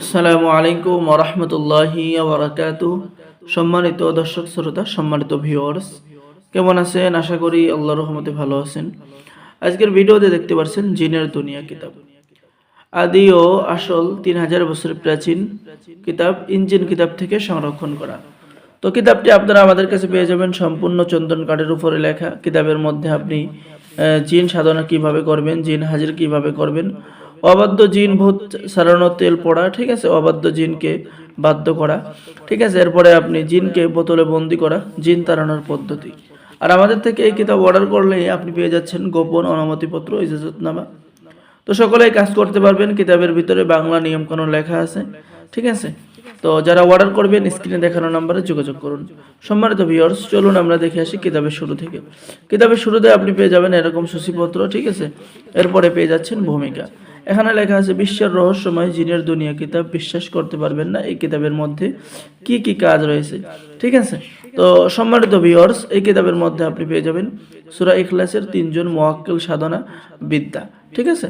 আসসালামু আলাইকুম ওরহমতুল্লাহি ওবরাকাত সম্মানিত দর্শক শ্রোতা, সম্মানিত ভিউয়ার্স কেমন আছেন? আশা করি আল্লাহর রহমতে ভালো আছেন। আজকের ভিডিওতে দেখতে পাচ্ছেন জিনের দুনিয়া কিতাব। আদি ও আসল তিন হাজার বছর প্রাচীন কিতাব, ইঞ্জিন কিতাব থেকে সংরক্ষণ করা। তো কিতাবটি আপনারা আমাদের কাছে পেয়ে যাবেন সম্পূর্ণ চন্দন কাঠের উপরে লেখা। কিতাবের মধ্যে আপনি জিন সাধনা কীভাবে করবেন, জিন হাজির কীভাবে করবেন অবাধ্য জিন ভূত সারানো তেল পড়া, ঠিক আছে? অবাধ্য জিনকে বাধ্য করা, ঠিক আছে? এরপরে আপনি জিনকে বোতলে বন্দি করা, জিন তাড়ানোর পদ্ধতি। আর আমাদের থেকে এই কিতাব অর্ডার করলেই আপনি পেয়ে যাচ্ছেন গোপন অনুমতিপত্র, ইজাজতনামা। তো সকলেই কাজ করতে পারবেন, কিতাবের ভিতরে বাংলা নিয়মকানুন লেখা আছে, ঠিক আছে? তো যারা অর্ডার করবেন, স্ক্রিনে দেখানো নাম্বারে যোগাযোগ করুন। সম্মানিত ভিওর্স চলুন আমরা দেখে আসি কিতাবের শুরু থেকে। কিতাবের শুরুতে আপনি পেয়ে যাবেন এরকম সূচিপত্র, ঠিক আছে? এরপরে পেয়ে যাচ্ছেন ভূমিকা। এখানে লেখা আছে, বিশ্বের রহস্যময় জিনের দুনিয়া কিতাব বিশ্বাস করতে পারবেন না। এই কিতাবের মধ্যে কি কি কাজ রয়েছে? ঠিক আছে? তো সম্মানিত ভিওর্স এই কিতাবের মধ্যে আপনি পেয়ে যাবেন সুরা ইখলাসের তিনজন মোয়াক্কেল সাধনা বিদ্যা। ঠিক আছে?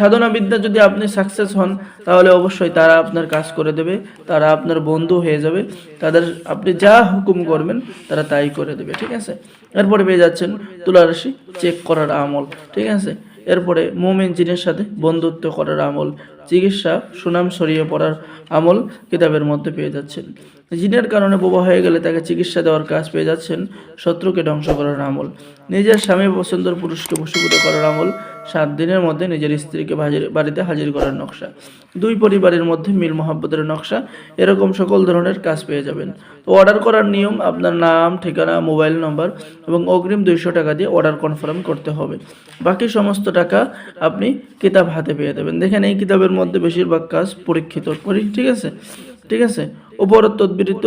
সাধনা বিদ্যা যদি আপনি সাকসেস হন, তাহলে অবশ্যই তারা আপনার কাজ করে দেবে, তারা আপনার বন্ধু হয়ে যাবে, তাদের আপনি যা হুকুম করবেন, তারা তাই করে দেবে। ঠিক আছে? এরপরে পেয়ে যাচ্ছেন তুলা রাশি চেক করার আমল। ঠিক আছে? এরপরে মোমেন জিনের সাথে বন্ধুত্ব করার আমল, চিকিৎসা, সুনাম সরিয়ে পড়ার আমল কিতাবের মধ্যে পেয়ে যাচ্ছেন। জিনের কারণে বোবা হয়ে গেলে তাকে চিকিৎসা দেওয়ার কাজ পেয়ে যাচ্ছেন, শত্রুকে ধ্বংস করার আমল। নিজের স্বামী পছন্দের পুরুষকে বসীভূত করার আমল সাত দিনের মধ্যে নিজের স্ত্রীকে বাড়িতে হাজির করার নকশা। দুই পরিবারের মধ্যে মিল মহাব্বতের নকশা। এরকম সকল ধরনের কাজ পেয়ে যাবেন। তো অর্ডার করার নিয়ম, আপনার নাম, ঠিকানা, মোবাইল নম্বর এবং অগ্রিম দুইশো টাকা দিয়ে অর্ডার কনফার্ম করতে হবে। বাকি সমস্ত টাকা আপনি কিতাব হাতে পেয়ে দেবেন দেখেন এই কিতাবের মধ্যে বেশিরভাগ কাজ পরীক্ষিত পরি ঠিক আছে? ঠিক আছে? উপরত তদ্বিরিত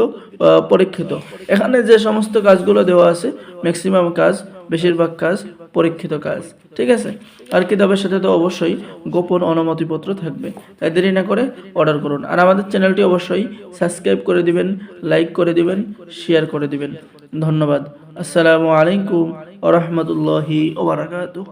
পরীক্ষিত। এখানে যে সমস্ত কাজগুলো দেওয়া আছে ম্যাক্সিমাম কাজ, বেশিরভাগ কাজ, পরীক্ষিত কাজ, ঠিক আছে? আর কিতাবের সাথে তো অবশ্যই গোপন অনুমতিপত্র থাকবে। তাই দেরি না করে অর্ডার করুন। আর আমাদের চ্যানেলটি অবশ্যই সাবস্ক্রাইব করে দিবেন লাইক করে দিবেন শেয়ার করে দিবেন। ধন্যবাদ। আসসালামু আলাইকুম ওরহমতুল্লাহি ওবরাকাতুহ